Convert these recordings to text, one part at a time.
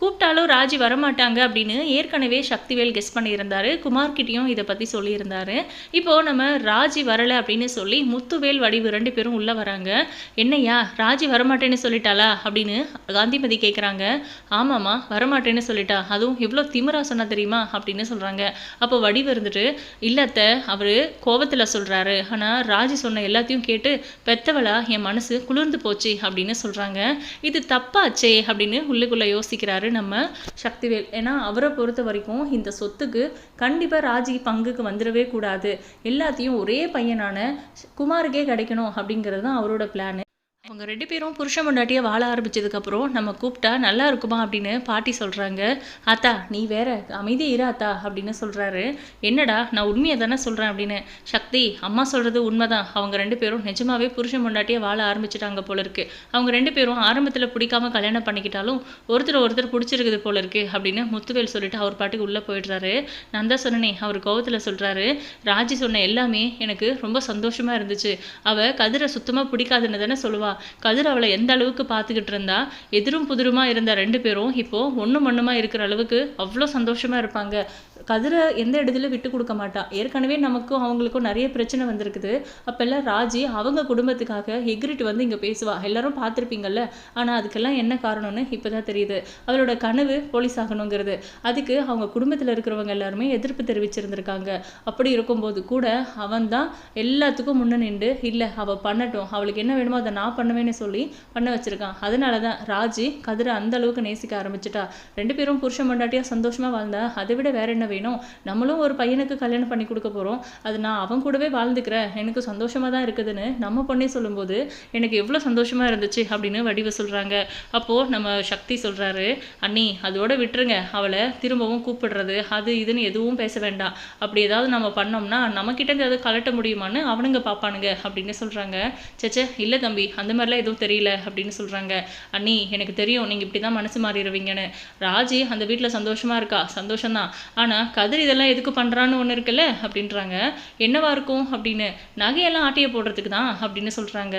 கூப்பிட்டாலும் ராஜி வரமாட்டாங்க அப்படின்னு ஏற்கனவே சக்திவேல் கெஸ் பண்ணியிருந்தாரு. குமார்கிட்டையும் இதை பற்றி சொல்லியிருந்தாரு. இப்போது நம்ம ராஜி வரலை அப்படின்னு சொல்லி முத்துவேல் வடிவு ரெண்டு பேரும் உள்ளே வராங்க. என்னையா ராஜி வரமாட்டேன்னு சொல்லிட்டாளா? அப்படின்னு காந்திமதி கேட்குறாங்க ஆமாம்மா வரமாட்டேன்னு சொல்லிட்டா. அதுவும் எவ்வளோ திமிரா சொன்னா தெரியுமா? அப்படின்னு சொல்கிறாங்க அப்போ வடிவு இருந்துட்டு இல்லத்த அவர் கோபத்தில் சொல்கிறாரு ஆனால் ராஜி சொன்ன எல்லாத்தையும் கேட்டு பெத்தவளா என் மனசு குளிர்ந்து போச்சு அப்படின்னு சொல்கிறாங்க இது தப்பாச்சே அப்படின்னு உள்ளுக்குள்ளே யோசிக்கிறாரு நம்ம சக்திவேல் ஏன்னா அவரை பொறுத்த வரைக்கும் இந்த சொத்துக்கு கண்டிப்பாக ராஜி பங்குக்கு வந்துடவே கூடாது. எல்லாத்தையும் ஒரே பையனான குமாருக்கே கிடைக்கணும் அப்படிங்கிறது தான் அவரோட பிளான் அவங்க ரெண்டு பேரும் புருஷ முண்டாட்டியை வாழ ஆரம்பித்ததுக்கப்புறம் நம்ம கூப்பிட்டா நல்லா இருக்குமா அப்படின்னு பாட்டி சொல்கிறாங்க ஆத்தா நீ வேற அமைதியே இரு ஆத்தா அப்படின்னு சொல்கிறாரு என்னடா நான் உண்மையை தானே சொல்கிறேன் அப்படின்னு. சக்தி அம்மா சொல்கிறது உண்மைதான். அவங்க ரெண்டு பேரும் நிஜமாவே புருஷ முண்டாட்டியை வாழ ஆரம்பிச்சிட்டாங்க போல இருக்கு. அவங்க ரெண்டு பேரும் ஆரம்பத்தில் பிடிக்காம கல்யாணம் பண்ணிக்கிட்டாலும் ஒருத்தர் ஒருத்தர் பிடிச்சிருக்குது போல இருக்கு அப்படின்னு முத்துவேல் சொல்லிட்டு அவர் பாட்டுக்கு உள்ளே போயிடுறாரு. நான் தான் சொன்னனே அவர் கோவத்தில் சொல்கிறாரு ராஜி சொன்ன எல்லாமே எனக்கு ரொம்ப சந்தோஷமாக இருந்துச்சு. அவள் கதிரை சுத்தமாக பிடிக்காதுன்னு தானே சொல்லுவாள் சொல்லுவா. கதிர் அவளை எந்த அளவுக்கு பார்த்துக்கிட்டு இருந்தா எதிரும் புதிருமா இருந்த ரெண்டு பேரும் இப்போ ஒன்றும் மண்ணுமா இருக்கிற அளவுக்கு அவ்வளோ சந்தோஷமா இருப்பாங்க. கதிரை எந்த இடத்துல விட்டு கொடுக்க மாட்டா? ஏற்கனவே நமக்கும் அவங்களுக்கும் நிறைய பிரச்சனை வந்திருக்குது. அப்போல்லாம் ராஜி அவங்க குடும்பத்துக்காக எக்ரிட் வந்து இங்கே பேசுவா. எல்லாரும் பார்த்துருப்பீங்கல்ல? ஆனால் அதுக்கெல்லாம் என்ன காரணம்னு இப்போ தான் தெரியுது. அவளோட கனவு போலீஸ் ஆகணுங்கிறது. அதுக்கு அவங்க குடும்பத்தில் இருக்கிறவங்க எல்லாருமே எதிர்ப்பு தெரிவிச்சிருந்திருக்காங்க. அப்படி இருக்கும்போது கூட அவன் தான் எல்லாத்துக்கும் முன்ன நின்று இல்லை அவள் பண்ணட்டும். அவளுக்கு என்ன வேணுமோ அதை நான் பண்ணுவேன்னு சொல்லி பண்ண வச்சிருக்கான். அதனால தான் ராஜி கதிரை அந்த அளவுக்கு நேசிக்க ஆரம்பிச்சிட்டா. ரெண்டு பேரும் புருஷன் மண்டாட்டியாக சந்தோஷமாக வாழ்ந்தா அதை விட வேற என்ன வேணும் நம்மளும் ஒரு பையனுக்கு கல்யாணம் பண்ணி கொடுக்க போறோம். அது நான் அவன் கூடவே வாழ்ந்துக்கிறேன். எனக்கு சந்தோஷமா தான் இருக்குதுன்னு நம்ம பொண்ணே சொல்லும்போது எனக்கு எவ்வளோ சந்தோஷமா இருந்துச்சு அப்படின்னு வடிவ சொல்றாங்க. அப்போ நம்ம சக்தி சொல்றாரு அண்ணி அதோட விட்டுருங்க. அவளை திரும்பவும் கூப்பிடுறது அது இதுன்னு எதுவும் பேச வேண்டாம். அப்படி ஏதாவது நம்ம பண்ணோம்னா நம்மக்கிட்ட இருந்து கலட்ட முடியுமான்னு அவனுங்க பார்ப்பானுங்க அப்படின்னு சொல்றாங்க. சேச்சே இல்லை தம்பி அந்த மாதிரிலாம் எதுவும் தெரியல அப்படின்னு சொல்றாங்க. அண்ணி எனக்கு தெரியும். நீங்க இப்படி தான் மனசு மாறிடுவீங்கன்னு. ராஜி அந்த வீட்டில் சந்தோஷமா இருக்கா? சந்தோஷம்தான். ஆனா கதிர் இதெல்லாம் எதுக்கு பண்ணுறான்னு ஒன்று இருக்குல்ல அப்படின்றாங்க. என்னவா இருக்கும் அப்படின்னு. நகையெல்லாம் ஆட்டிய போடுறதுக்கு தான் அப்படின்னு சொல்கிறாங்க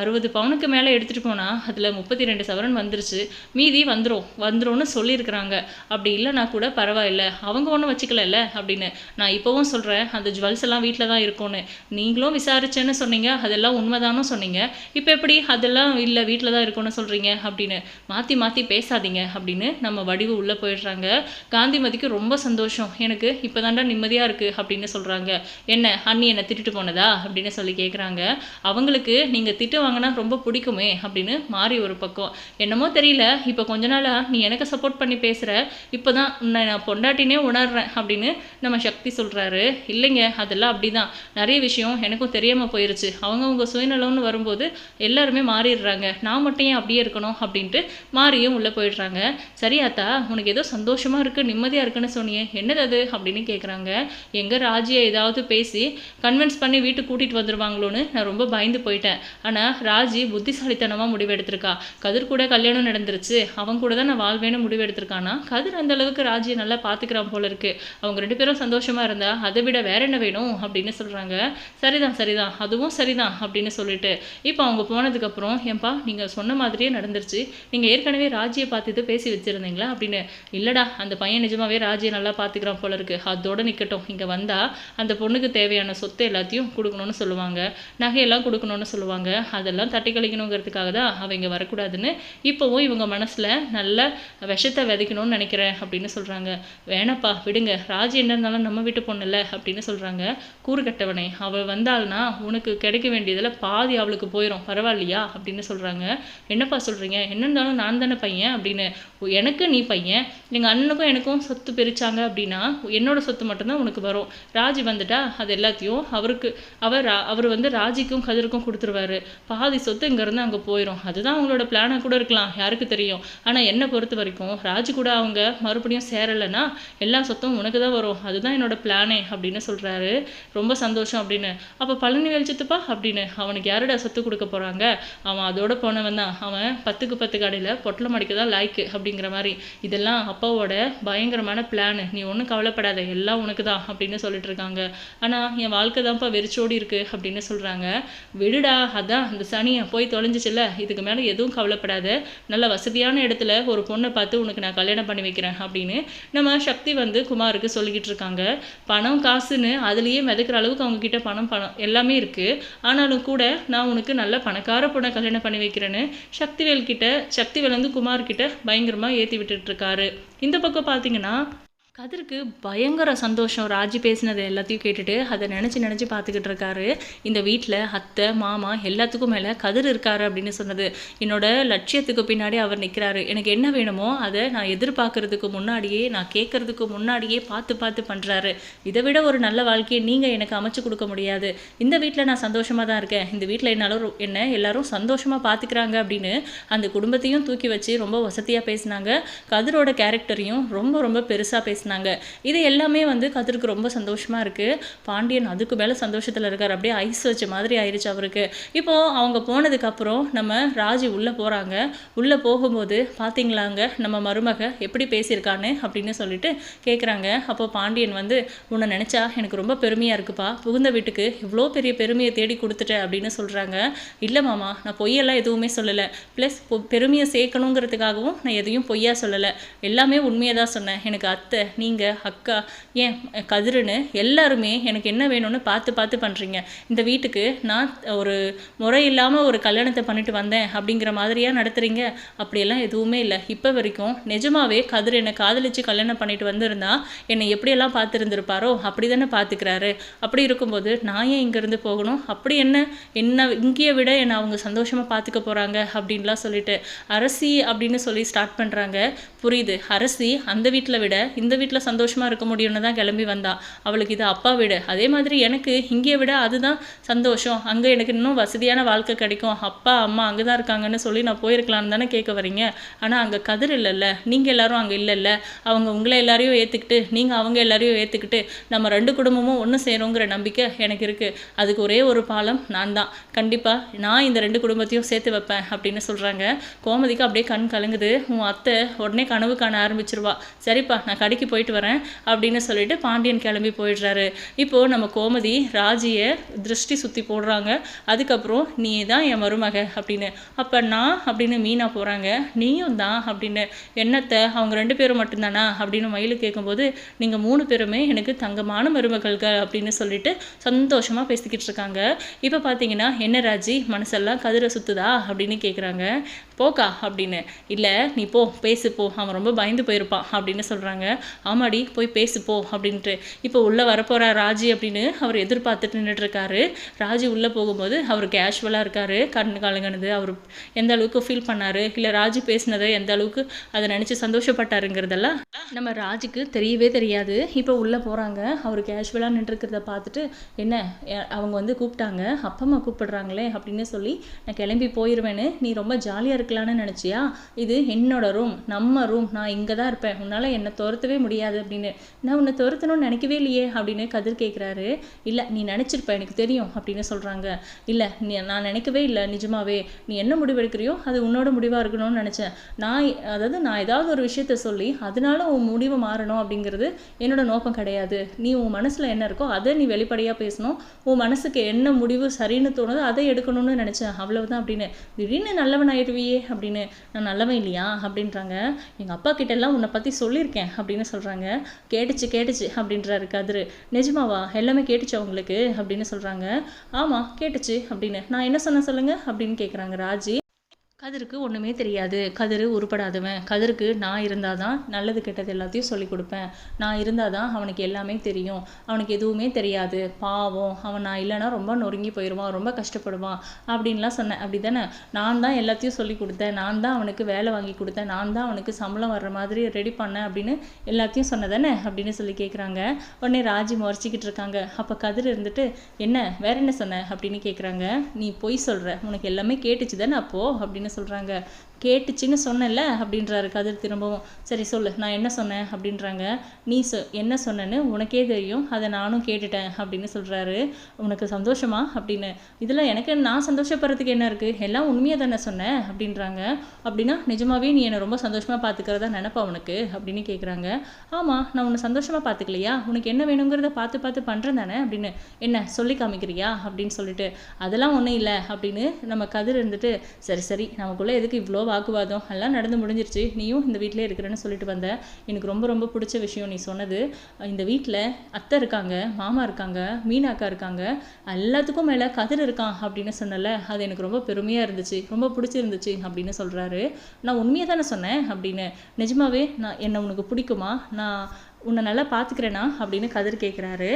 அறுபது பவுனுக்கு மேலே எடுத்துகிட்டு போனால் அதில் முப்பத்தி ரெண்டு சவரன் வந்துருச்சு. மீதி வந்துடும் வந்துடும்னு சொல்லியிருக்கிறாங்க. அப்படி இல்லைனா கூட பரவாயில்ல. அவங்க ஒன்றும் வச்சுக்கலல்ல அப்படின்னு. நான் இப்போவும் சொல்கிறேன் அந்த ஜுவல்ஸ் எல்லாம் வீட்டில் தான் இருக்கும்னு. நீங்களும் விசாரிச்சேன்னு சொன்னீங்க. அதெல்லாம் உண்மைதானும் சொன்னீங்க. இப்போ எப்படி? அதெல்லாம் இல்லை வீட்டில் தான் இருக்கும்னு சொல்கிறீங்க அப்படின்னு. மாற்றி மாற்றி பேசாதீங்க அப்படின்னு நம்ம வடிவு உள்ளே போயிடுறாங்க. காந்திமதிக்கு ரொம்ப சந்தோஷம். எனக்கு இப்போதான்டா நிம்மதியாக இருக்குது அப்படின்னு சொல்கிறாங்க என்ன அண்ணி என்னை திட்டுட்டு போனதா? அப்படின்னு சொல்லி கேட்குறாங்க அவங்களுக்கு நீங்கள் திட்டு வாங்கினா ரொம்ப பிடிக்குமே அப்படின்னு மாறி ஒரு பக்கம். என்னமோ தெரியல இப்போ கொஞ்ச நாளாக நீ எனக்கு சப்போர்ட் பண்ணி பேசுகிற இப்போ தான் உன்னை நான் பொண்டாட்டினே உணர்றேன் அப்படின்னு நம்ம சக்தி சொல்கிறாரு இல்லைங்க அதெல்லாம் அப்படிதான். நிறைய விஷயம் எனக்கும் தெரியாமல் போயிருச்சு. அவங்கவுங்க சுயநலம்னு வரும்போது எல்லாருமே மாறிடுறாங்க. நான் மட்டும் ஏன் அப்படியே இருக்கணும் அப்படின்ட்டு மாறியும் உள்ளே போயிடுறாங்க. சரி அத்தா உனக்கு ஏதோ சந்தோஷமா இருக்கு நிம்மதியாக இருக்குன்னு சொன்னியே. என்னது அது அப்படின்னு கேட்குறாங்க எங்கள் ராஜியை ஏதாவது பேசி கன்வின்ஸ் பண்ணி வீட்டுக்கு கூட்டிகிட்டு வந்துருவாங்களோன்னு நான் ரொம்ப பயந்து போயிட்டேன். ஆனால் ராஜி புத்திசாலித்தனமாக முடிவெடுத்திருக்கா. கதிர் கூட கல்யாணம் நடந்துருச்சு. அவன் கூட தான் நான் வாழ்வேன்னு முடிவெடுத்திருக்கானா? கதிர் அந்த அளவுக்கு ராஜியை நல்லா பார்த்துக்கிறான் போல இருக்கு. அவங்க ரெண்டு பேரும் சந்தோஷமாக இருந்தா அதை விட வேற என்ன வேணும் அப்படின்னு சொல்கிறாங்க சரிதான் சரிதான். அதுவும் சரிதான் அப்படின்னு சொல்லிட்டு. இப்போ அவங்க போனதுக்கப்புறம் ஏன்பா நீங்கள் சொன்ன மாதிரியே நடந்துருச்சு. நீங்கள் ஏற்கனவே ராஜியை பார்த்துட்டு பேசி வச்சுருந்தீங்களா அப்படின்னு. இல்லைடா அந்த பையன் நிஜமாவே ராஜியை நல்லா பார்த்துக்கிறான் போல இருக்கு. அதோட நிற்கட்டும் இங்கே வந்தால் அந்த பொண்ணுக்கு தேவையான சொத்து எல்லாத்தையும் கொடுக்கணும்னு சொல்லுவாங்க. நகையெல்லாம் கொடுக்கணும்னு சொல்லுவாங்க. அதெல்லாம் தட்டி கழிக்கணுங்கிறதுக்காக தான் அவங்க வரக்கூடாதுன்னு இப்போவும் இவங்க மனசில் நல்ல விஷத்தை விதைக்கணும்னு நினைக்கிறேன் அப்படின்னு சொல்கிறாங்க வேணப்பா விடுங்க. ராஜி என்ன இருந்தாலும் நம்ம வீட்டு பொண்ணு இல்லை அப்படின்னு சொல்கிறாங்க கூறுகட்டவனை அவள் வந்தாள்னா உனக்கு கிடைக்க வேண்டியதில் பாதி அவளுக்கு போயிடும் பரவாயில்லையா? அப்படின்னு சொல்கிறாங்க என்னப்பா சொல்கிறீங்க என்ன இருந்தாலும் நான் தானே பையன் அப்படின்னு. எனக்கு நீ பையன். எங்கள் அண்ணனுக்கும் எனக்கும் சொத்து பிரித்தாங்க அப்படின்னு என்னோட சொத்து மட்டும்தான் உனக்கு வரும். ராஜி வந்துட்டா அது எல்லாத்தையும் அவருக்கு அவர் அவர் வந்து ராஜிக்கும் கதிருக்கும் கொடுத்துருவாரு. பாதி சொத்து இங்கேருந்து அங்கே போயிடும் அதுதான் அவங்களோட பிளானாக கூட இருக்கலாம் யாருக்கு தெரியும். ஆனால் என்னை பொறுத்த வரைக்கும் ராஜி கூட அவங்க மறுபடியும் சேரலைன்னா எல்லா சொத்தும் உனக்கு தான் வரும். அதுதான் என்னோட பிளானே அப்படின்னு சொல்கிறாரு ரொம்ப சந்தோஷம் அப்படின்னு. அப்போ பழனிவேல் சித்துப்பா அப்படின்னு. அவனுக்கு யாருடா சொத்து கொடுக்க போகிறாங்க அவன் அதோட போனவன் தான். அவன் பத்துக்கு பத்து கடையில் பொட்டலம் அடிக்க தான் லாய்க்கு அப்படிங்கிற மாதிரி. இதெல்லாம் அப்பாவோட பயங்கரமான பிளானு நீ ஒன்றும் ஒன்றும் கவலைப்படாத எல்லாம் உனக்கு தான் அப்படின்னு சொல்லிட்டு இருக்காங்க ஆனால் என் வாழ்க்கை தான்ப்பா வெறிச்சோடி இருக்கு அப்படின்னு சொல்கிறாங்க விடுடா அதான் அந்த சனியை போய் தொலைஞ்சிச்சுல இதுக்கு மேலே எதுவும் கவலைப்படாத. நல்ல வசதியான இடத்துல ஒரு பொண்ணை பார்த்து உனக்கு நான் கல்யாணம் பண்ணி வைக்கிறேன் அப்படின்னு நம்ம சக்தி வந்து குமாருக்கு சொல்லிக்கிட்டு இருக்காங்க பணம் காசுன்னு அதுலேயே மிதக்கிற அளவுக்கு அவங்க கிட்ட பணம் பணம் எல்லாமே இருக்குது ஆனாலும் கூட நான் உனக்கு நல்ல பணக்கார பொண்ணை கல்யாணம் பண்ணி வைக்கிறேன்னு சக்திவேல் கிட்ட சக்திவேல் வந்து குமார் கிட்ட பயங்கரமாக ஏற்றி விட்டுட்டு இருக்காரு இந்த பக்கம் பார்த்தீங்கன்னா கதிருக்கு பயங்கர சந்தோஷம். ராஜி பேசினது எல்லாத்தையும் கேட்டுட்டு அதை நினச்சி நினச்சி பார்த்துக்கிட்டு இருக்காரு. இந்த வீட்டில் அத்தை மாமா எல்லாத்துக்கும் மேலே கதிர் இருக்காரு அப்படின்னு சொன்னது. என்னோட லட்சியத்துக்கு பின்னாடி அவர் நிற்கிறாரு எனக்கு என்ன வேணுமோ அதை நான் எதிர்பார்க்கறதுக்கு முன்னாடியே நான் கேட்கறதுக்கு முன்னாடியே பார்த்து பார்த்து பண்ணுறாரு இதை விட ஒரு நல்ல வாழ்க்கையை நீங்கள் எனக்கு அமைச்சு கொடுக்க முடியாது. இந்த வீட்டில் நான் சந்தோஷமாக தான் இருக்கேன். இந்த வீட்டில் என்னாலும் ரொ- என்ன எல்லாரும் சந்தோஷமாக பார்த்துக்கிறாங்க அப்படின்னு அந்த குடும்பத்தையும் தூக்கி வச்சு ரொம்ப வசதியாக பேசினாங்க. கதிரோட கேரக்டரையும் ரொம்ப ரொம்ப பெருசாக பேசினாங்க. இது எல்லாமே வந்து கதிருக்கு ரொம்ப சந்தோஷமாக இருக்குது பாண்டியன் அதுக்கு மேலே சந்தோஷத்தில் இருக்கார். அப்படியே ஐஸ் வச்ச மாதிரி ஆயிடுச்சு அவருக்கு. இப்போது அவங்க போனதுக்கப்புறம் நம்ம ராஜி உள்ளே போகிறாங்க உள்ளே போகும்போது பார்த்தீங்களாங்க நம்ம மருமக எப்படி பேசியிருக்கான்னு அப்படின்னு சொல்லிட்டு கேட்குறாங்க அப்போ பாண்டியன் வந்து உன்னை நினச்சா எனக்கு ரொம்ப பெருமையாக இருக்குப்பா. புகுந்த வீட்டுக்கு இவ்வளோ பெரிய பெருமையை தேடி கொடுத்துட்டேன் அப்படின்னு சொல்கிறாங்க இல்லை மாமா நான் பொய்யெல்லாம் எதுவுமே சொல்லலை. ப்ளஸ் பெருமையை சேர்க்கணுங்கிறதுக்காகவும் நான் எதையும் பொய்யா சொல்லலை. எல்லாமே உண்மையை தான் சொன்னேன். எனக்கு அத்தை நீங்கள் அக்கா ஏன் கதிருன்னு எல்லாருமே எனக்கு என்ன வேணும்னு பார்த்து பார்த்து பண்ணுறீங்க இந்த வீட்டுக்கு நான் ஒரு முறை இல்லாமல் ஒரு கல்யாணத்தை பண்ணிட்டு வந்தேன் அப்படிங்கிற மாதிரியாக நடத்துகிறீங்க அப்படியெல்லாம் எதுவுமே இல்லை. இப்போ வரைக்கும் நிஜமாவே கதிர் என்னை காதலிச்சு கல்யாணம் பண்ணிட்டு வந்திருந்தா என்னை எப்படியெல்லாம் பார்த்துருந்துருப்பாரோ அப்படி தானே பார்த்துக்கிறாரு. அப்படி இருக்கும்போது நான் ஏன் இங்கேருந்து போகணும்? அப்படி என்ன? என்ன இங்கேயே விட என்னை அவங்க சந்தோஷமாக பார்த்துக்க போகிறாங்க அப்படின்லாம் சொல்லிட்டு அரசி அப்படின்னு சொல்லி ஸ்டார்ட் பண்ணுறாங்க புரியுது. அரசி அந்த வீட்டில் விட இந்த வீட்டில் சந்தோஷமாக இருக்க முடியும்னு தான் கிளம்பி வந்தா. அவளுக்கு இது அப்பா வீடு. அதே மாதிரி எனக்கு இங்கே விட அதுதான் சந்தோஷம். அங்கே எனக்கு இன்னும் வசதியான வாழ்க்கை கிடைக்கும். அப்பா அம்மா அங்கே தான் இருக்காங்கன்னு சொல்லி நான் போயிருக்கலாம்னு தானே கேட்க வரீங்க. ஆனால் அங்கே கதிர் இல்லைல்ல. நீங்கள் எல்லாரும் அங்கே இல்லைல்ல. அவங்க உங்களை எல்லாரையும் ஏற்றுக்கிட்டு நீங்கள் அவங்க எல்லாரையும் ஏற்றுக்கிட்டு நம்ம ரெண்டு குடும்பமும் ஒன்று சேருங்கிற நம்பிக்கை எனக்கு இருக்குது அதுக்கு ஒரே ஒரு பாலம் நான் தான். கண்டிப்பாக நான் இந்த ரெண்டு குடும்பத்தையும் சேர்த்து வைப்பேன் அப்படின்னு சொல்கிறாங்க கோமதிக்கு அப்படியே கண் கலங்குது. உன் அத்தை உடனே கனவு காண ஆரம்பிச்சிருவா. சரிப்பா நான் கடைக்கு போயிட்டு வரேன் அப்படின்னு சொல்லிட்டு பாண்டியன் கிளம்பி போயிடுறாரு. இப்போது நம்ம கோமதி ராஜியை திருஷ்டி சுற்றி போடுறாங்க. அதுக்கப்புறம் நீ தான் என் மருமக அப்படின்னு. அப்போ நான்? அப்படின்னு மீனா போகிறாங்க நீயும் தான் அப்படின்னு. என்னத்தை? அவங்க ரெண்டு பேரும் மட்டும்தானா? அப்படின்னு மயிலு கேட்கும்போது நீங்கள் மூணு பேருமே எனக்கு தங்கமான மருமகள்கள் அப்படின்னு சொல்லிட்டு சந்தோஷமாக பேசிக்கிட்டு இருக்காங்க. இப்போ பார்த்தீங்கன்னா என்ன ராஜி மனசெல்லாம் கதிரை சுற்றுதா அப்படின்னு கேட்குறாங்க போக்கா அப்படின்னு. இல்லை நீ போ பேசு போ. அவன் ரொம்ப பயந்து போயிருப்பான் அப்படின்னு சொல்கிறாங்க ஆமாடி போய் பேசு போ அப்படின்ட்டு. இப்போ உள்ளே வரப்போகிறா ராஜி அப்படின்னு அவர் எதிர்பார்த்துட்டு நின்றுட்டுருக்காரு ராஜி உள்ளே போகும்போது அவர் கேஷுவலாக இருக்காரு. கண்ணு கலங்கினது. அவர் எந்த அளவுக்கு ஃபீல் பண்ணார்? இல்லை ராஜி பேசினதை எந்த அளவுக்கு அதை நினச்சி சந்தோஷப்பட்டாருங்கிறதெல்லாம் நம்ம ராஜுக்கு தெரியவே தெரியாது. இப்போ உள்ளே போகிறாங்க அவர் கேஷுவலாக நின்றுருக்கிறத பார்த்துட்டு என்ன அவங்க வந்து கூப்பிட்டாங்க. அப்பா அம்மா கூப்பிடுறாங்களே அப்படின்னு சொல்லி நான் கிளம்பி போயிடுவேன்னு நீ ரொம்ப ஜாலியாக இருக்கலான்னு நினச்சியா? இது என்னோட ரூம் நம்ம ரூம் நான் இங்கே தான் இருப்பேன். உன்னால் என்னை துரத்தவே முடியாது அப்படின்னு. நான் உன்னை துரத்தணும்னு நினைக்கவே இல்லையே அப்படின்னு கதிர் கேட்குறாரு இல்லை நீ நினச்சிருப்ப எனக்கு தெரியும் அப்படின்னு சொல்கிறாங்க இல்லை நீ நான் நினைக்கவே இல்லை நிஜமாவே. நீ என்ன முடிவெடுக்கிறியோ அது உன்னோட முடிவாக இருக்கணும்னு நினச்சேன். நான் அதாவது நான் ஏதாவது ஒரு விஷயத்த சொல்லி அதனால உன் முடிவு மாறணும் அப்படிங்கிறது என்னோட நோக்கம் கிடையாது. நீ உன் மனசில் என்ன இருக்கோ அதை நீ வெளிப்படையாக பேசணும். உன் மனசுக்கு என்ன முடிவு சரின்னு தோணுதோ அதை எடுக்கணும்னு நினச்சேன். அவ்வளவுதான் அப்படின்னு. திடீர்னு நல்லவன் ஆயிடுவியே அப்படின்னு. நான் நல்லவன் இல்லையா அப்படின்றாங்க. எங்கள் அப்பா கிட்ட எல்லாம் உன்னை பற்றி சொல்லியிருக்கேன் அப்படின்னு சொல்கிறாங்க கேட்டுச்சு கேட்டுச்சு அப்படின்றாரு கதிர். நிஜமாவா? எல்லாமே கேட்டுச்சு அவங்களுக்கு அப்படின்னு சொல்கிறாங்க ஆமாம் கேட்டுச்சு அப்படின்னு. நான் என்ன சொன்னேன் சொல்லுங்க? அப்படின்னு கேட்குறாங்க ராஜி. கதிருக்கு ஒன்றுமே தெரியாது. கதிர் உருப்படாதவன். கதிருக்கு நான் இருந்தால் தான் நல்லது கெட்டது எல்லாத்தையும் சொல்லி கொடுப்பேன். நான் இருந்தால் தான் அவனுக்கு எல்லாமே தெரியும். அவனுக்கு எதுவுமே தெரியாது. பாவம். அவன் நான் இல்லைன்னா ரொம்ப நொறுங்கி போயிடுவான் ரொம்ப கஷ்டப்படுவான். அப்படின்லாம் சொன்னேன். அப்படி தானே நான் தான் எல்லாத்தையும் சொல்லி கொடுத்தேன். நான் தான் அவனுக்கு வேலை வாங்கி கொடுத்தேன். நான் தான் அவனுக்கு சம்பளம் வர்ற மாதிரி ரெடி பண்ணேன் அப்படின்னு எல்லாத்தையும் சொன்னதானே? அப்படின்னு சொல்லி கேட்குறாங்க உடனே ராஜி முறைச்சிக்கிட்டு இருக்காங்க. அப்போ கதிர் இருந்துட்டு என்ன? வேற என்ன சொன்ன? அப்படின்னு கேட்குறாங்க நீ பொய் சொல்கிற உனக்கு எல்லாமே கேட்டுச்சு தானே அப்போது அப்படின்னு சொல்கிறாங்க கேட்டுச்சின்னு சொன்னேன்ல அப்படின்றாரு கதிர் திரும்பவும். சரி சொல்லு நான் என்ன சொன்னேன் அப்படின்றாங்க. நீ சொ என்ன சொன்னேன்னு உனக்கே தெரியும். அதை நானும் கேட்டுட்டேன் அப்படின்னு சொல்கிறாரு உனக்கு சந்தோஷமா அப்படின்னு. இதில் எனக்கு நான் சந்தோஷப்படுறதுக்கு என்ன இருக்குது எல்லாம் உண்மையாக தானே சொன்னேன் அப்படின்றாங்க. அப்படின்னா நிஜமாவே நீ என்னை ரொம்ப சந்தோஷமாக பார்த்துக்கிறதா நினப்பா உனக்கு? அப்படின்னு கேட்குறாங்க ஆமாம் நான் உன்னை சந்தோஷமாக பார்த்துக்கலையா? உனக்கு என்ன வேணுங்கிறத பார்த்து பார்த்து பண்ணுறேன் தானே அப்படின்னு. என்ன சொல்லி காமிக்கிறியா? அப்படின்னு சொல்லிட்டு. அதெல்லாம் ஒன்றும் இல்லை அப்படின்னு நம்ம கதிர் இருந்துட்டு சரி சரி நமக்குள்ளே எதுக்கு இவ்வளோ வாக்குவாதம் எல்லாம் நடந்து முடிஞ்சிருச்சு. நீயும் இந்த வீட்டிலே இருக்கிறேன்னு சொல்லிட்டு வந்த எனக்கு ரொம்ப ரொம்ப பிடிச்ச விஷயம் நீ சொன்னது. இந்த வீட்டில் அத்தை இருக்காங்க மாமா இருக்காங்க மீனாக்கா இருக்காங்க எல்லாத்துக்கும் மேலே கதிர் இருக்கான் அப்படின்னு சொன்னல. அது எனக்கு ரொம்ப பெருமையாக இருந்துச்சு. ரொம்ப பிடிச்சிருந்துச்சு அப்படின்னு சொல்கிறாரு நான் உண்மையாக தானே சொன்னேன் அப்படின்னு. நிஜமாவே நான் என்னை உனக்கு பிடிக்குமா? நான் உன்னை நல்லா பார்த்துக்கிறேனா அப்படின்னு கதிர் கேட்குறாரு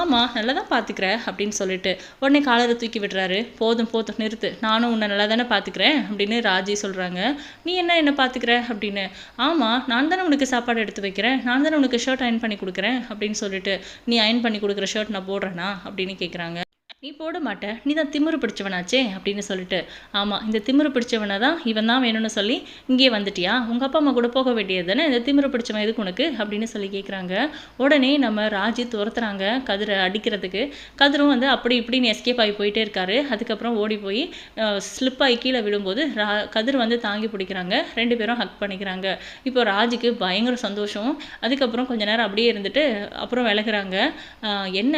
ஆமாம் நல்லா தான் பார்த்துக்கிற அப்படின்னு சொல்லிட்டு. உடனே காலரை தூக்கி விடுறாரு. போதும் போதும் நிறுத்து. நானும் உன்னை நல்லா தானே பார்த்துக்கிறேன் அப்படின்னு ராஜி சொல்கிறாங்க நீ என்ன என்ன பார்த்துக்கிற அப்படின்னு. ஆமாம் நான் தானே உனக்கு சாப்பாடு எடுத்து வைக்கிறேன். நான் தானே உனக்கு ஷர்ட் அயன் பண்ணி கொடுக்குறேன் அப்படின்னு சொல்லிட்டு. நீ அயன் பண்ணி கொடுக்குற ஷர்ட் நான் போடுறேனா? அப்படின்னு கேட்குறாங்க நீ போட மாட்ட. நீ தான் திமிரு பிடிச்சவனாச்சே அப்படின்னு சொல்லிட்டு. ஆமாம் இந்த திமிரு பிடிச்சவனை தான் இவன் தான் வேணும்னு சொல்லி இங்கேயே வந்துட்டியா? உங்கள் அப்பா அம்மா கூட போக வேண்டியது தானே? இந்த திமிரு பிடிச்சவன் எதுக்கு உனக்கு? அப்படின்னு சொல்லி கேட்குறாங்க உடனே நம்ம ராஜி துரத்துறாங்க கதிரை அடிக்கிறதுக்கு. கதிரும் வந்து அப்படி இப்படின்னு எஸ்கேப் ஆகி போயிட்டே இருக்காரு. அதுக்கப்புறம் ஓடி போய் ஸ்லிப் ஆகி கீழே விழும்போது ரா கதிர் வந்து தாங்கி பிடிக்கிறாங்க. ரெண்டு பேரும் ஹக் பண்ணிக்கிறாங்க. இப்போ ராஜுக்கு பயங்கர சந்தோஷம். அதுக்கப்புறம் கொஞ்ச நேரம் அப்படியே இருந்துட்டு அப்புறம் விலகுறாங்க. என்ன?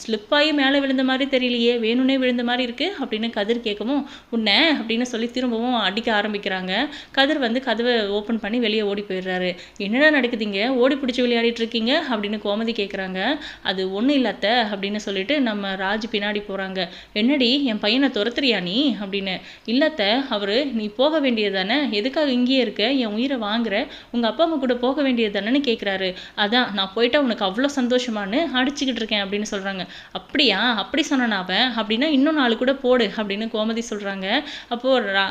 ஸ்லிப் ஆகி மேலே விழுந்த மாதிரி தெரியலையே வேணும்னே விழுந்த மாதிரி இருக்கு அப்படின்னு கதிர் கேட்கவும் உன்னை அப்படின்னு சொல்லி திரும்பவும் அடிக்க ஆரம்பிக்கிறாங்க. கதிர் வந்து கதவை ஓப்பன் பண்ணி வெளியே ஓடி போயிடுறாரு. என்னடா நடக்குதுங்க? ஓடி பிடிச்சி விளையாடிட்டு இருக்கீங்க? அப்படின்னு கோமதி கேட்குறாங்க. அது ஒன்றும் இல்லாத்த அப்படின்னு சொல்லிட்டு நம்ம ராஜ் பின்னாடி போகிறாங்க என்னடி என் பையனை துரத்துறியா நீ? அப்படின்னு. இல்லாத்த அவர் நீ போக வேண்டியது தானே? எதுக்காக இங்கேயே இருக்க? என் உயிரை வாங்குற? உங்கள் அப்பா அம்மா கூட போக வேண்டியது தானேன்னு கேட்குறாரு. அதான் நான் போயிட்டா உனக்கு அவ்வளோ சந்தோஷமான்னு அடிச்சுக்கிட்டு இருக்கேன் அப்படின்னு சொல்கிறாங்க அப்படியா? அப்படி சொன்னான் அவன். அப்படின்னா இன்னும் நாலு கூட போடு அப்படின்னு கோமதி சொல்கிறாங்க அப்போது ரா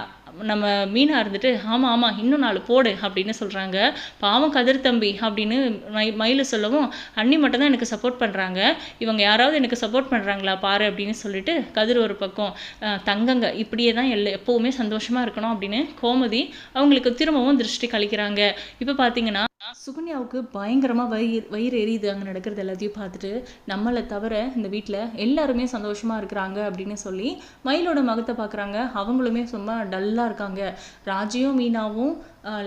நம்ம மீனா இருந்துட்டு ஆமாம் ஆமாம் இன்னும் நாலு போடு அப்படின்னு சொல்கிறாங்க பாவம் கதிர் தம்பி அப்படின்னு மை மயிலு சொல்லவும் அண்ணி மட்டும் தான் எனக்கு சப்போர்ட் பண்ணுறாங்க இவங்க யாராவது எனக்கு சப்போர்ட் பண்ணுறாங்களா பாரு அப்படின்னு சொல்லிட்டு கதிர் ஒரு பக்கம் தங்கங்க இப்படியே தான் எல்ல எப்போவுமே சந்தோஷமாக இருக்கணும் அப்படின்னு கோமதி அவங்களுக்கு திரும்பவும் திருஷ்டி கழிக்கிறாங்க. இப்போ பார்த்தீங்கன்னா சுகன்யாவுக்கு பயங்கரமாக வயிறு வயிறு எரியுது அங்கே நடக்கிறது எல்லாத்தையும் பார்த்துட்டு நம்மளை தவிர இந்த வீட்டில் எல்லாருமே சந்தோஷமாக இருக்கிறாங்க அப்படின்னு சொல்லி மயிலோட மகத்தை பார்க்குறாங்க அவங்களுமே சும்மா டல்லாக இருக்காங்க. ராஜியும் மீனாவும்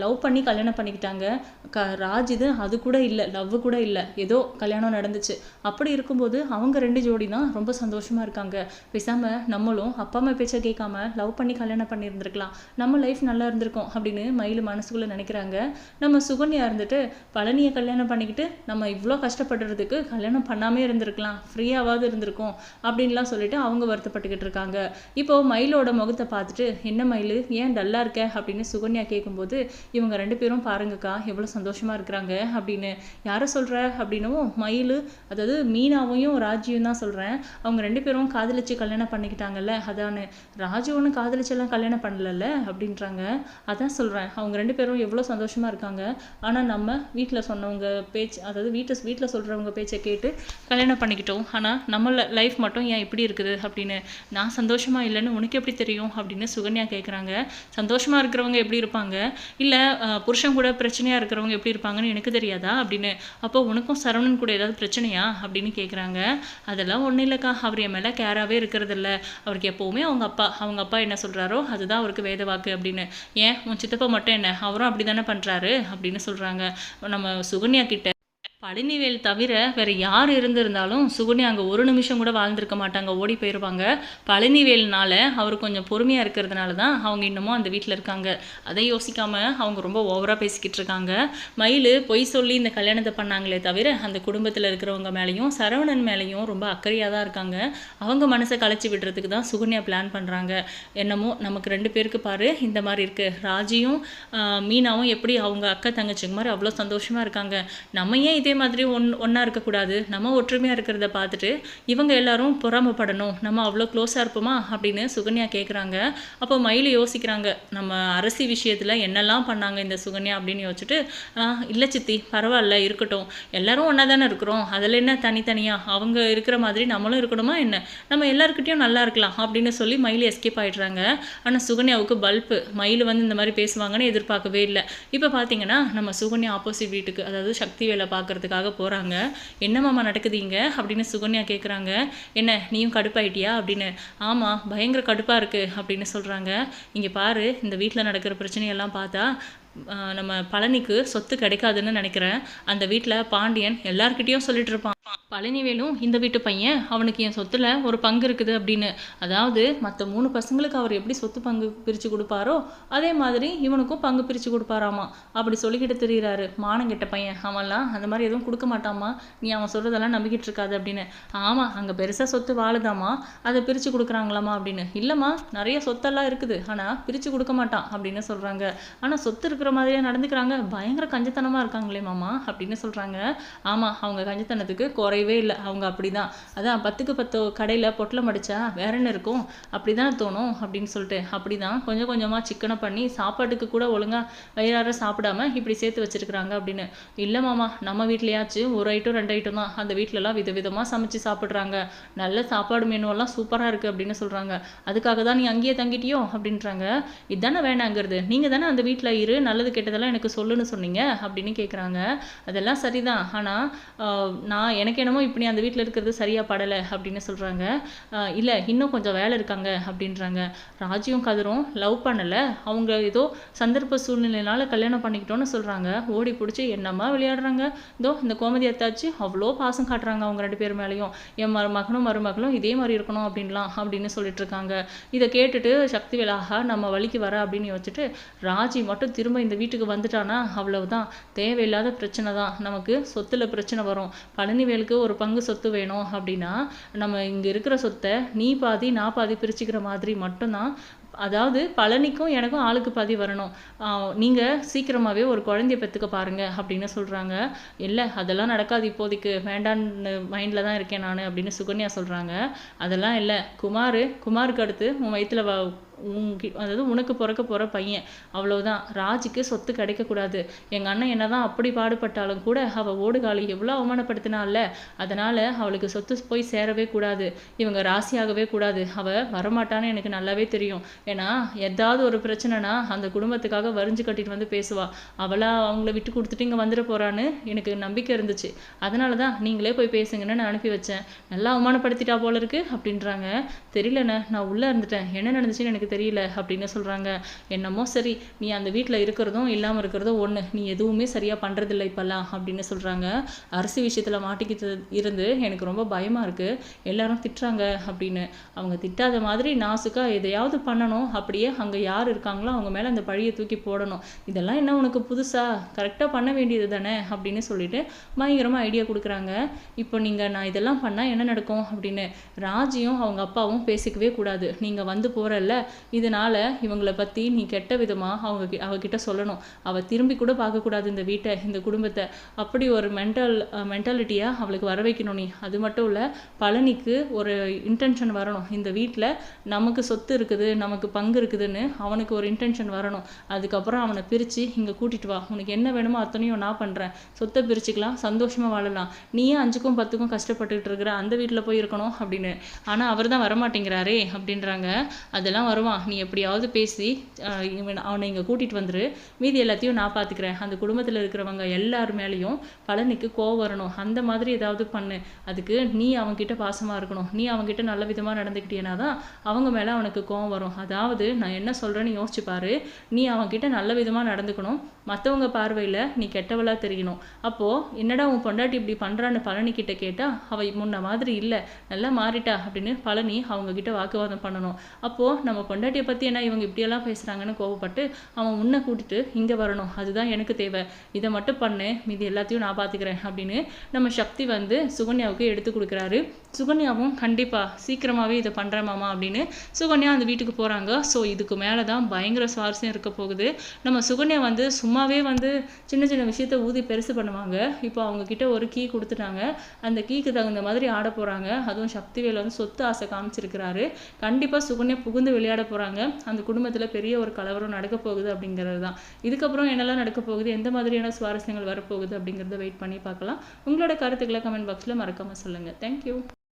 லவ் பண்ணி கல்யாணம் பண்ணிக்கிட்டாங்க. க ராஜ் இது அது கூட இல்லை லவ் கூட இல்லை. ஏதோ கல்யாணம் நடந்துச்சு. அப்படி இருக்கும்போது அவங்க ரெண்டு ஜோடி தான் ரொம்ப சந்தோஷமாக இருக்காங்க. பேசாமல் நம்மளும் அப்பா அம்மா பேச்சை கேட்காம லவ் பண்ணி கல்யாணம் பண்ணியிருந்திருக்கலாம். நம்ம லைஃப் நல்லா இருந்திருக்கும் அப்படின்னு மயில் மனசுக்குள்ளே நினைக்கிறாங்க. நம்ம சுகன்யா இருந்துட்டு பழனியை கல்யாணம் பண்ணிக்கிட்டு நம்ம இவ்வளோ கஷ்டப்படுறதுக்கு கல்யாணம் பண்ணாமே இருந்திருக்கலாம். ஃப்ரீயாவது இருந்திருக்கும் அப்படின்லாம் சொல்லிட்டு அவங்க வருத்தப்பட்டுக்கிட்டு இருக்காங்க. இப்போ மயிலோட முகத்தை பார்த்துட்டு என்ன மயில்? ஏன் டல்லாக இருக்க? அப்படின்னு சுகன்யா கேட்கும்போது இவங்க ரெண்டு பேரும் பாருங்கக்கா எவ்வளோ சந்தோஷமா இருக்கிறாங்க அப்படின்னு. யாரை சொல்கிற அப்படின்னவும் மயில் அதாவது மீனாவையும் ராஜியும் தான் சொல்கிறேன் அவங்க ரெண்டு பேரும் காதலிச்சு கல்யாணம் பண்ணிக்கிட்டாங்கல்ல அதானு? ராஜு ஒன்றும் காதலிச்செல்லாம் கல்யாணம் பண்ணலல்ல அப்படின்றாங்க. அதான் சொல்கிறேன் அவங்க ரெண்டு பேரும் எவ்வளோ சந்தோஷமாக இருக்காங்க. ஆனால் நம்ம வீட்டில் சொன்னவங்க பேச்சு அதாவது வீட்டை வீட்டில் சொல்கிறவங்க பேச்சை கேட்டு கல்யாணம் பண்ணிக்கிட்டோம். ஆனால் நம்ம லைஃப் மட்டும் ஏன் இப்படி இருக்குது அப்படின்னு. நான் சந்தோஷமாக இல்லைன்னு உனக்கு எப்படி தெரியும் அப்படின்னு சுகன்யா கேட்குறாங்க சந்தோஷமாக இருக்கிறவங்க எப்படி இருப்பாங்க? இல்லை புருஷன் கூட பிரச்சனையாக இருக்கிறவங்க எப்படி இருப்பாங்கன்னு எனக்கு தெரியாதா? அப்படின்னு. அப்போ உனக்கும் சரவணன் கூட ஏதாவது பிரச்சனையா? அப்படின்னு கேட்குறாங்க அதெல்லாம் ஒன்றும் இல்லைக்கா. அவர் என் மேலே கேராகவே இருக்கிறதில்ல. அவருக்கு எப்போவுமே அவங்க அப்பா அவங்க அப்பா என்ன சொல்கிறாரோ அதுதான் அவருக்கு வேத வாக்கு அப்படின்னு. ஏன்? உன் சித்தப்பா மட்டும் என்ன? அவரும் அப்படி தானே பண்ணுறாரு அப்படின்னு சொல்கிறாங்க நம்ம சுகன்யா கிட்ட பழனிவேல் தவிர வேறு யார் இருந்திருந்தாலும் சுகன்யா அங்கே ஒரு நிமிஷம் கூட வாழ்ந்திருக்க மாட்டாங்க ஓடி போயிடுவாங்க பழனிவேல்னால அவர் கொஞ்சம் பொறுமையாக இருக்கிறதுனால தான் அவங்க இன்னமும் அந்த வீட்டில் இருக்காங்க. அதை யோசிக்காமல் அவங்க ரொம்ப ஓவராக பேசிக்கிட்டு இருக்காங்க. மயில் பொய் சொல்லி இந்த கல்யாணத்தை பண்ணாங்களே தவிர அந்த குடும்பத்தில் இருக்கிறவங்க மேலேயும் சரவணன் மேலேயும் ரொம்ப அக்கறையாக தான் இருக்காங்க. அவங்க மனசை கலைச்சி விடுறதுக்கு தான் சுகன்யா பிளான் பண்ணுறாங்க என்னமோ நமக்கு ரெண்டு பேருக்கு பாரு இந்த மாதிரி இருக்குது ராஜியும் மீனாவும் எப்படி அவங்க அக்கா தங்கச்சிங்க மாதிரி அவ்வளோ சந்தோஷமாக இருக்காங்க. நம்ம ஏன் இதே இதே மாதிரி ஒன் ஒன்றா இருக்கக்கூடாது. நம்ம ஒற்றுமையாக இருக்கிறத பார்த்துட்டு இவங்க எல்லாரும் பொறாமப்படணும். நம்ம அவ்வளோ க்ளோஸாக இருப்போமா? அப்படின்னு சுகன்யா கேட்குறாங்க அப்போ மயில் யோசிக்கிறாங்க நம்ம அரசி விஷயத்தில் என்னெல்லாம் பண்ணாங்க இந்த சுகன்யா அப்படின்னு யோசிச்சுட்டு இல்லை சித்தி பரவாயில்ல இருக்கட்டும். எல்லாரும் ஒன்றா தானே இருக்கிறோம். அதில் என்ன தனித்தனியாக அவங்க இருக்கிற மாதிரி நம்மளும் இருக்கணுமா என்ன? நம்ம எல்லாருக்கிட்டையும் நல்லா இருக்கலாம் அப்படின்னு சொல்லி மயில் எஸ்கேப் ஆகிடுறாங்க ஆனால் சுகன்யாவுக்கு பல்ப்பு மயில் வந்து இந்த மாதிரி பேசுவாங்கன்னு எதிர்பார்க்கவே இல்லை. இப்போ பார்த்தீங்கன்னா நம்ம சுகன்யா ஆப்போசிட் வீட்டுக்கு அதாவது சக்தி வேலை பார்க்குறதுக்காக போகிறாங்க என்னமாம்மா நடக்குதுங்க? அப்படின்னு சுகன்யா கேட்குறாங்க என்ன நீயும் கடுப்பாயிட்டியா? அப்படின்னு. ஆமாம் பயங்கர கடுப்பாக இருக்குது அப்படின்னு சொல்கிறாங்க இங்கே பாரு இந்த வீட்டில் நடக்கிற பிரச்சனையெல்லாம் பார்த்தா நம்ம பழனிக்கு சொத்து கிடைக்காதுன்னு நினைக்கிறேன். அந்த வீட்டில் பாண்டியன் எல்லார்கிட்டயும் சொல்லிட்டு இருப்பான் பழனிவேலும் இந்த வீட்டு பையன் அவனுக்கு என் சொத்துல ஒரு பங்கு இருக்குது அப்படின்னு. அதாவது மற்ற மூணு பசங்களுக்கு அவர் எப்படி சொத்து பங்கு பிரித்து கொடுப்பாரோ அதே மாதிரி இவனுக்கும் பங்கு பிரித்து கொடுப்பாராமா. அப்படி சொல்லிக்கிட்டு தெரிகிறாரு மானங்கெட்ட பையன். அவன்லாம் அந்த மாதிரி எதுவும் கொடுக்க மாட்டாமா நீ அவன் சொல்கிறதெல்லாம் நம்பிக்கிட்டு இருக்காது அப்படின்னு. ஆமாம் அங்கே பெருசாக சொத்து வாழுதாமா அதை பிரித்து கொடுக்குறாங்களாமா அப்படின்னு. இல்லைம்மா நிறைய சொத்தெல்லாம் இருக்குது. ஆனால் பிரித்து கொடுக்க மாட்டான் அப்படின்னு சொல்கிறாங்க ஆனால் சொத்து இருக்கிற மாதிரியே நடந்துக்கிறாங்க. பயங்கர கஞ்சத்தனமாக இருக்காங்களே மாமா அப்படின்னு சொல்கிறாங்க ஆமாம் அவங்க கஞ்சத்தனத்துக்கு குறையவே இல்லை. அவங்க அப்படிதான். அதான் பத்துக்கு பத்து கடையில் பொட்டலம் அடிச்சா வேற என்ன இருக்கும்? அப்படி தானே தோணும் அப்படின்னு சொல்லிட்டு. அப்படிதான். கொஞ்சம் கொஞ்சமாக சிக்கனை பண்ணி சாப்பாட்டுக்கு கூட ஒழுங்காக வயிறார சாப்பிடாம இப்படி சேர்த்து வச்சிருக்கிறாங்க அப்படின்னு. இல்லை மாமா நம்ம வீட்லையாச்சும் ஒரு ஐட்டம் ரெண்டு ஐட்டம் தான். அந்த வீட்டிலலாம் விதவிதமாக சமைச்சு சாப்பிட்றாங்க. நல்ல சாப்பாடு மெனுவெல்லாம் சூப்பராக இருக்குது அப்படின்னு சொல்கிறாங்க அதுக்காக தான் நீ அங்கேயே தங்கிட்டியோ அப்படின்றாங்க. இதுதானே வேணாங்கிறது. நீங்கள் தானே அந்த வீட்டில் இரு நல்லது கெட்டதெல்லாம் எனக்கு சொல்லுன்னு சொன்னீங்க அப்படின்னு கேட்குறாங்க அதெல்லாம் சரிதான். ஆனால் நான் எனக்கு என்னமோ இப்படி அந்த வீட்டில் இருக்கிறது சரியாக படலை அப்படின்னு சொல்கிறாங்க இல்லை இன்னும் கொஞ்சம் வேலை இருக்காங்க அப்படின்றாங்க. ராஜியும் கதிரும் லவ் பண்ணலை. அவங்க ஏதோ சந்தர்ப்ப சூழ்நிலையினால் கல்யாணம் பண்ணிக்கிட்டோன்னு சொல்கிறாங்க ஓடி பிடிச்சி என்னம்மா விளையாடுறாங்க? இதோ இந்த கோமதி அத்தாச்சு அவ்வளோ பாசம் காட்டுறாங்க அவங்க ரெண்டு பேர் மேலேயும். என் மரு மகனும் மருமகளும் இதே மாதிரி இருக்கணும் அப்படின்லாம் அப்படின்னு சொல்லிட்டு இருக்காங்க. இதை கேட்டுட்டு சக்தி வேலாக நம்ம வழிக்கு வர அப்படின்னு யோசிச்சுட்டு ராஜி மட்டும் திரும்ப இந்த வீட்டுக்கு வந்துட்டானா? அவ்வளவுதான். தேவையில்லாத பிரச்சனை தான். நமக்கு சொத்துல பிரச்சனை வரும். பழனிவேலுக்கு ஒரு பங்கு சொத்து வேணும் அப்படின்னா நம்ம இங்கே இருக்கிற சொத்தை நீ பாதி நான் பாதி பிரிச்சுக்கிற மாதிரி மட்டும்தான். அதாவது பழனிக்கும் எனக்கும் ஆளுக்கு பாதி வரணும். நீங்கள் சீக்கிரமாகவே ஒரு குழந்தைய பெற்றுக்க பாருங்க அப்படின்னு சொல்கிறாங்க இல்லை அதெல்லாம் நடக்காது இப்போதைக்கு. வேண்டான்னு மைண்டில் தான் இருக்கேன் நான் அப்படின்னு சுகன்யா சொல்கிறாங்க அதெல்லாம் இல்லை. குமார் குமாருக்கு அடுத்து உன் வயிற்றில் வ அதாவது உனக்கு பிறக்க போகிற பையன். அவ்வளோதான் ராஜுக்கு சொத்து கிடைக்கக்கூடாது எங்கள் அண்ணன் என்னதான் அப்படி பாடுபட்டாலும் கூட அவள் ஓடுகாலி எவ்வளோ அவமானப்படுத்தினால அதனால் அவளுக்கு சொத்து போய் சேரவே கூடாது. இவங்க ராசியாகவே கூடாது. அவள் வரமாட்டான்னு எனக்கு நல்லாவே தெரியும். ஏன்னா ஏதாவது ஒரு பிரச்சனைனா அந்த குடும்பத்துக்காக வரிஞ்சு கட்டிட்டு வந்து பேசுவா. அவளா அவங்கள விட்டு கொடுத்துட்டு இங்கே வந்துட போகிறான்னு எனக்கு நம்பிக்கை இருந்துச்சு. அதனால தான் நீங்களே போய் பேசுங்கன்னு நான் அனுப்பி வச்சேன். நல்லா அவமானப்படுத்திட்டா போல இருக்கு அப்படின்றாங்க. தெரியலண்ணே நான் உள்ளே இருந்துட்டேன். என்ன நடந்துச்சுன்னு எனக்கு தெரியல அப்படின்னு சொல்கிறாங்க என்னமோ சரி நீ அந்த வீட்டில் இருக்கிறதும் இல்லாமல் இருக்கிறதும் ஒன்று நீ எதுவுமே சரியாக பண்ணுறதில்ல இப்போல்லாம் அப்படின்னு சொல்கிறாங்க அரிசி விஷயத்தில் மாட்டிக்கிட்டு இருந்து எனக்கு ரொம்ப பயமாக இருக்குது எல்லாரும் திட்டுறாங்க அப்படின்னு. அவங்க திட்டாத மாதிரி நாசுக்காக எதையாவது பண்ணணும். அப்படியே அங்கே யார் இருக்காங்களோ அவங்க மேலே அந்த பழியை தூக்கி போடணும். இதெல்லாம் என்ன உனக்கு புதுசாக கரெக்டாக பண்ண வேண்டியது தானே அப்படின்னு சொல்லிட்டு பயங்கரமாக ஐடியா கொடுக்குறாங்க. இப்போ நீங்கள் நான் இதெல்லாம் பண்ணால் என்ன நடக்கும் அப்படின்னு. ராஜியும் அவங்க அப்பாவும் பேசிக்கவே கூடாது. நீங்கள் வந்து போகிறல்ல இதனால இவங்களை பற்றி நீ கெட்ட விதமாக அவங்க அவகிட்ட சொல்லணும். அவள் திரும்பி கூட பார்க்கக்கூடாது இந்த வீட்டை இந்த குடும்பத்தை. அப்படி ஒரு மென்டல் மென்டாலிட்டியாக அவளுக்கு வர வைக்கணும் நீ. அது மட்டும் இல்லை பழனிக்கு ஒரு இன்டென்ஷன் வரணும். இந்த வீட்டில் நமக்கு சொத்து இருக்குது நமக்கு பங்கு இருக்குதுன்னு அவனுக்கு ஒரு இன்டென்ஷன் வரணும். அதுக்கப்புறம் அவனை பிரித்து இங்கே கூட்டிட்டு வா. உனக்கு என்ன வேணுமோ அத்தனையும் நான் பண்ணுறேன் சொத்தை பிரிச்சுக்கலாம் சந்தோஷமாக வாழலாம். நீயே அஞ்சுக்கும் பத்துக்கும் கஷ்டப்பட்டுக்கிட்டு இருக்கிற அந்த வீட்டில் போய் இருக்கணும் அப்படின்னு. ஆனால் அவர் தான் வரமாட்டேங்கிறாரே அப்படின்றாங்க. அதெல்லாம் வருவான் நீ எப்படியாவது பேசி இவன் அவனை இங்கே கூட்டிகிட்டு வந்துரு. மீதி எல்லாத்தையும் நான் பார்த்துக்கிறேன் அந்த குடும்பத்தில் இருக்கிறவங்க எல்லார் மேலேயும் பழனிக்கு கோவம் வரணும். அந்த மாதிரி ஏதாவது பண்ணு. அதுக்கு நீ அவன்கிட்ட பாசமாக இருக்கணும். நீ அவன்கிட்ட நல்ல விதமாக நடந்துக்கிட்டேனா தான் அவங்க மேலே அவனுக்கு கோவம் வரும். அதாவது நான் என்ன சொல்கிறேன்னு யோசிச்சு பாரு. நீ அவன்கிட்ட நல்ல விதமாக நடந்துக்கணும். மற்றவங்க பார்வையில் நீ கெட்டவளாக தெரியணும். அப்போது என்னடா உன் பொண்டாட்டி இப்படி பண்ணுறான்னு பழனிக்கிட்ட கேட்டால் அவள் முன்ன மாதிரி இல்லை. நல்லா மாறிட்டா அப்படின்னு பழனி அவங்கக்கிட்ட வாக்குவாதம் பண்ணணும். அப்போது நம்ம பொண்டாட்டியை பற்றி என்ன இவங்க இப்படியெல்லாம் பேசுகிறாங்கன்னு கோவப்பட்டு அவன் உன்னை கூட்டிட்டு இங்கே வரணும். அதுதான் எனக்கு தேவை. இதை மட்டும் பண்ணு. மீதி எல்லாத்தையும் நான் பார்த்துக்கிறேன் அப்படின்னு நம்ம சக்தி வந்து சுகன்யாவுக்கு எடுத்து கொடுக்குறாரு. சுகன்யாவும் கண்டிப்பாக சீக்கிரமாகவே இதை பண்ணுறேன் மாமா. அப்படின்னு சுகன்யா அந்த வீட்டுக்கு போகிறாங்க ஸோ இதுக்கு மேலே தான் பயங்கர சுவாரஸ்யம் இருக்க போகுது. நம்ம சுகன்யா வந்து சும்மாவே வந்து சின்ன சின்ன விஷயத்த ஊதி பெருசு பண்ணுவாங்க. இப்போ அவங்க கிட்ட ஒரு கீ கொடுத்துட்டாங்க. அந்த கீக்கு தகுந்த மாதிரி ஆட போகிறாங்க அதுவும் சக்திவேல் வந்து சொத்து ஆசை காமிச்சிருக்கிறாரு. கண்டிப்பாக சுகன்யா புகுந்து விளையாட போகிறாங்க அந்த குடும்பத்தில் பெரிய ஒரு கலவரம் நடக்க போகுது அப்படிங்கிறது தான். இதுக்கப்புறம் என்னெல்லாம் நடக்க போகுது? எந்த மாதிரியான சுவாரஸ்யங்கள் வரப்போகுது அப்படிங்கிறத வெயிட் பண்ணி பார்க்கலாம். உங்களோட கருத்துக்களை கமெண்ட் பாக்ஸில் மறக்காமல் சொல்லுங்கள் தேங்க்யூ